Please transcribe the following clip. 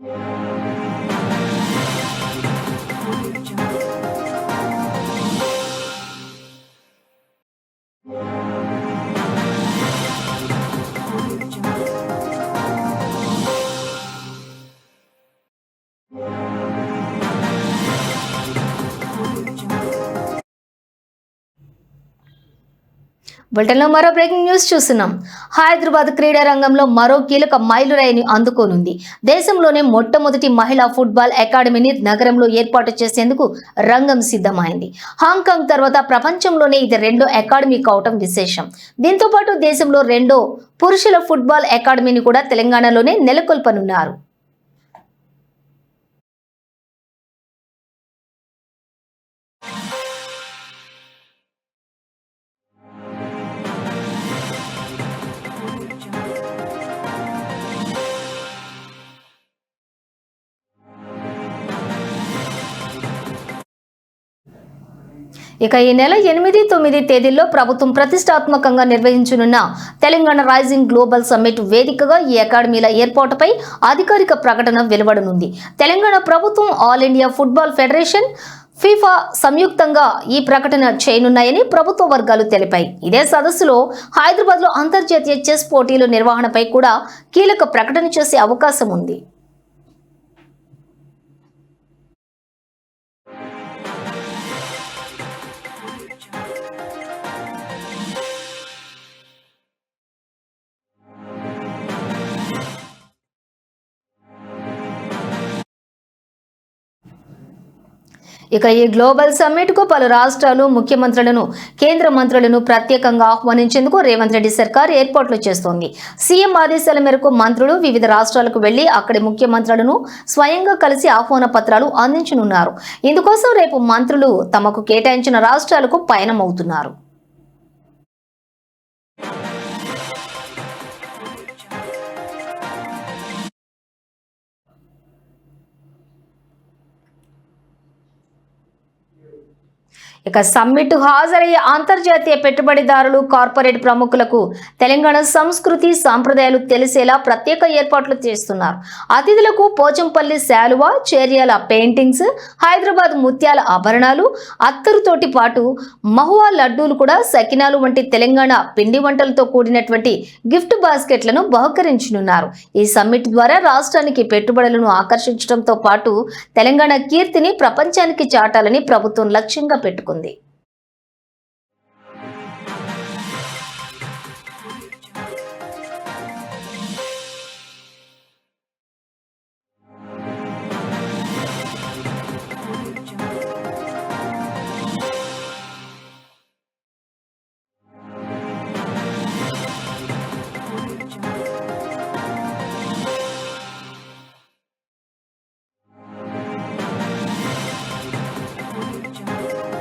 Música బులెటిన్లో మరో breaking news చూస్తున్నాం. హైదరాబాద్ క్రీడా రంగంలో మరో కీలక మైలురాయిని అందుకోనుంది. దేశంలోనే మొట్టమొదటి మహిళా ఫుట్బాల్ అకాడమీని నగరంలో ఏర్పాటు చేసేందుకు రంగం సిద్ధమైంది. హాంకాంగ్ తర్వాత ప్రపంచంలోనే ఇది రెండో అకాడమీ కావటం విశేషం. దీంతో పాటు దేశంలో రెండో పురుషుల ఫుట్బాల్ అకాడమీని కూడా తెలంగాణలోనే నెలకొల్పనున్నారు. ఇక ఈ నెల ఎనిమిది తొమ్మిది తేదీల్లో ప్రభుత్వం ప్రతిష్టాత్మకంగా నిర్వహించనున్న తెలంగాణ రైజింగ్ గ్లోబల్ సమ్మిట్ వేదికగా ఈ అకాడమీల ఏర్పాటుపై అధికారిక ప్రకటన వెలువడనుంది. తెలంగాణ ప్రభుత్వం all India football federation FIFA సంయుక్తంగా ఈ ప్రకటన చేయనున్నాయని ప్రభుత్వ వర్గాలు తెలిపాయి. ఇదే సదస్సులో హైదరాబాద్లో అంతర్జాతీయ చెస్ పోటీల నిర్వహణపై కూడా కీలక ప్రకటన చేసే అవకాశం ఉంది. ఇక ఈ గ్లోబల్ సమ్మిట్కు పలు రాష్ట్రాలు ముఖ్యమంత్రులను కేంద్ర మంత్రులను ప్రత్యేకంగా ఆహ్వానించేందుకు రేవంత్ రెడ్డి సర్కార్ ఏర్పాట్లు చేస్తోంది. సీఎం ఆదేశాల మేరకు మంత్రులు వివిధ రాష్ట్రాలకు వెళ్ళి అక్కడి ముఖ్యమంత్రులను స్వయంగా కలిసి ఆహ్వాన పత్రాలు అందించనున్నారు. ఇందుకోసం రేపు మంత్రులు తమకు కేటాయించిన రాష్ట్రాలకు పయనమవుతున్నారు. you. ఇక సమ్మిట్ హాజరయ్యే అంతర్జాతీయ పెట్టుబడిదారులు కార్పొరేట్ ప్రముఖులకు తెలంగాణ సంస్కృతి సాంప్రదాయాలు తెలిసేలా ప్రత్యేక ఏర్పాట్లు చేస్తున్నారు. అతిథులకు పోచంపల్లి శాలువ చేర్యాల పెయింటింగ్స్ హైదరాబాద్ ముత్యాల ఆభరణాలు అత్తరుతోటి పాటు మహువా లడ్డూలు కూడా సకినాలు వంటి తెలంగాణ పిండి వంటలతో కూడినటువంటి గిఫ్ట్ బాస్కెట్లను బహుకరించనున్నారు. ఈ సమ్మిట్ ద్వారా రాష్ట్రానికి పెట్టుబడులను ఆకర్షించడంతో పాటు తెలంగాణ కీర్తిని ప్రపంచానికి చాటాలని ప్రభుత్వం లక్ష్యంగా పెట్టుకుంది. అడ్డుకుంది